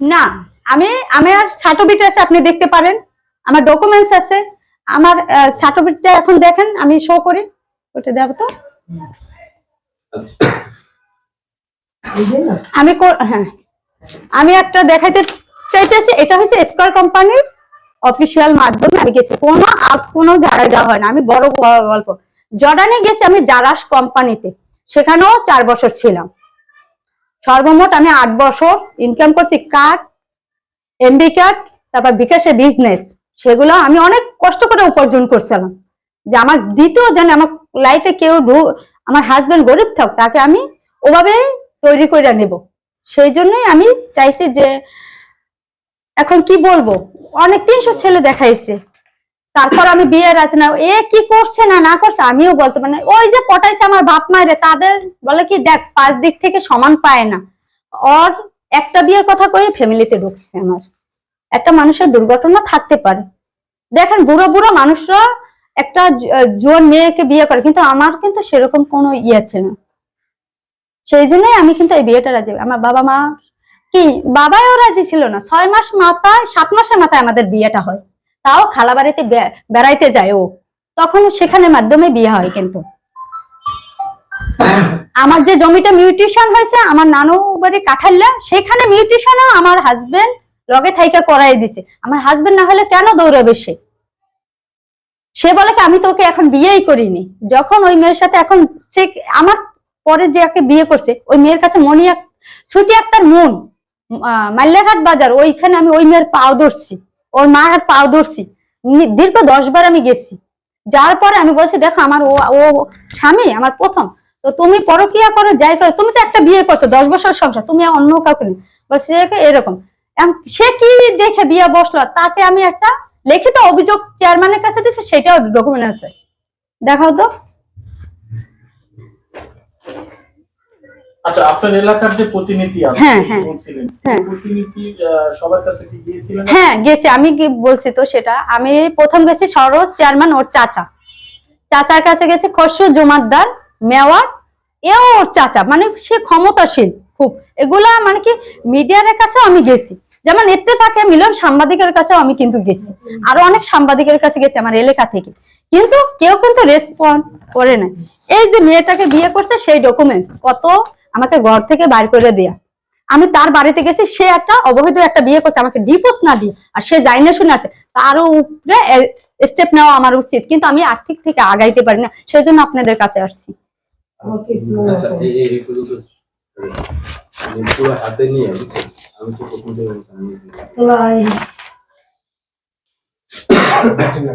না, আমি আমার সার্টিফিকেট আছে, আপনি দেখতে পারেন। আমার ডকুমেন্টস আছে। আমার সার্টিফিকেটটা এখন দেখেন, আমি শো করি। ওটা দেবো তো। আমি হ্যাঁ। আমি একটা দেখাইতে চাইতেছি, এটা হচ্ছে স্কয়ার কোম্পানির অফিসিয়াল মাধ্যমে। আমি গেছি, কোনো কোনো জায়গায় যাওয়া হয় না। আমি বড় গল্প জর্ডানে গেছি আমি জারাস কোম্পানিতে সেখানেও চার বছর ছিলাম। সর্বমোট আমি আট বছর ইনকাম করছি কার্ড এমবি কার্ড তারপর বিকাশের বিজনেস সেগুলো আমি অনেক কষ্ট করে উপার্জন করছিলাম। যে আমার দ্বিতীয় যেন আমার লাইফে কেউ আমার হাজব্যান্ড গরিব থাক, তাকে আমি ওভাবে তৈরি করে নেব। সেই জন্যই আমি চাইছি যে, এখন কি বলব? অনেক তিনশো ছেলে দেখাইছে। তারপর আমি বিয়ে রাজি না। এ কি করছে না না করছে আমিও বলতে পারি না। ওই যে পটাইছে আমার বাপ মায়ের তাদের বলে কি দেখ পাঁচ দিক থেকে সমান পায় না। ওর একটা বিয়ের কথা করে ফ্যামিলিতে ঢুকছে আমার। একটা মানুষের দুর্ঘটনা থাকতে পারে। দেখেন বুড়ো বুড়ো মানুষরা একটা জ- আহ, জোয়ান মেয়েকে বিয়ে করে কিন্তু আমার কিন্তু সেরকম কোনো ইয়ে ছিল না। সেই জন্যই আমি কিন্তু এই বিয়েটা রাজি আমার বাবা মা কি বাবাও রাজি ছিল না। ছয় মাস মাথায় সাত মাসের মাথায় আমাদের বিয়েটা হয়। তাও খালা বাড়িতে বেড়াইতে যায় ও। তখন সেখানের মাধ্যমে বিয়ে হয় কিন্তু। আমার যে জমিটা মিউটেশন হয়েছে, আমার নানু বাড়ি কাঠাল্লা সেখানে মিউটেশনও আমার হাজবেন্ড লগে থাইকা করাই দিছে। আমার হাজবেন্ড না হলে কেন দৌড়াবে সে? সে বলে কি, আমি তোকে এখন বিয়েই করিনি। যখন ওই মেয়ের সাথে এখন সে, আমার পরে যে একে বিয়ে করছে, ওই মেয়ের কাছে মনি ছুটি একটার মন মাল্যাঘাট বাজার, ওইখানে আমি ওই মেয়ের পাও ধরছি। ওর মা হাত পাও ধরছি। দীর্ঘ দশ বার আমি গেছি। যার পরে আমি বলছি, দেখো, আমার ও ও স্বামী, আমার প্রথম। তো তুমি পরকিয়া করো, যাই করো। তুমি তো একটা বিয়ে করছ, দশ বছর সংসার, তুমি অন্য কাউকে নেই। বলছে এরকম। সে কি দেখে বিয়ে বসল? তাতে আমি একটা লিখিত অভিযোগ চেয়ারম্যানের কাছে দিয়েছে, সেটাও ডকুমেন্ট আছে। দেখাও তো। আচ্ছা আপনার এলাকার যে প্রতিনিধি আছে হ্যাঁ, হ্যাঁ। বলছিলেন হ্যাঁ। প্রতিনিধি সবার কাছে কি গিয়েছিলেন? হ্যাঁ গেছে আমি কি বলছি তো সেটা? আমি প্রথম গেছি সরোজ চেয়ারম্যান ওর চাচা। চাচার কাছে গেছে খসরু জমাদ্দার মেওয়ার এও ওর চাচা। মানে সে ক্ষমতাশীল খুব। এগুলা মানে কি মিডিয়ার কাছেও আমি গেছি। যেমন ইত্তেফাকে মিলন সাংবাদিকের কাছেও আমি কিন্তু গেছি। আরও অনেক সাংবাদিকের কাছে গেছি আমার এলাকা থেকে। কিন্তু কেউ কিন্তু রেসপন্ড করে না এই যে মেয়েটাকে বিয়ে করছে সেই ডকুমেন্ট কত আমাকে ঘর থেকে বাইর করে দেয়া। আমি তার বাড়িতে গেছি সে একটা অবৈধ একটা বিয়ে করছে আমাকে ডিপোজ না দিয়ে আর সে যাই না শুনে আছে। তারও উপরে স্টেপ নেওয়া আমার উচিত কিন্তু আমি আর্থিক থেকে আগাইতে পারি না সেই জন্য আপনাদের কাছে আসছি। আচ্ছা এই এই রিপোর্ট আমি পুরো হাতে নিয়ে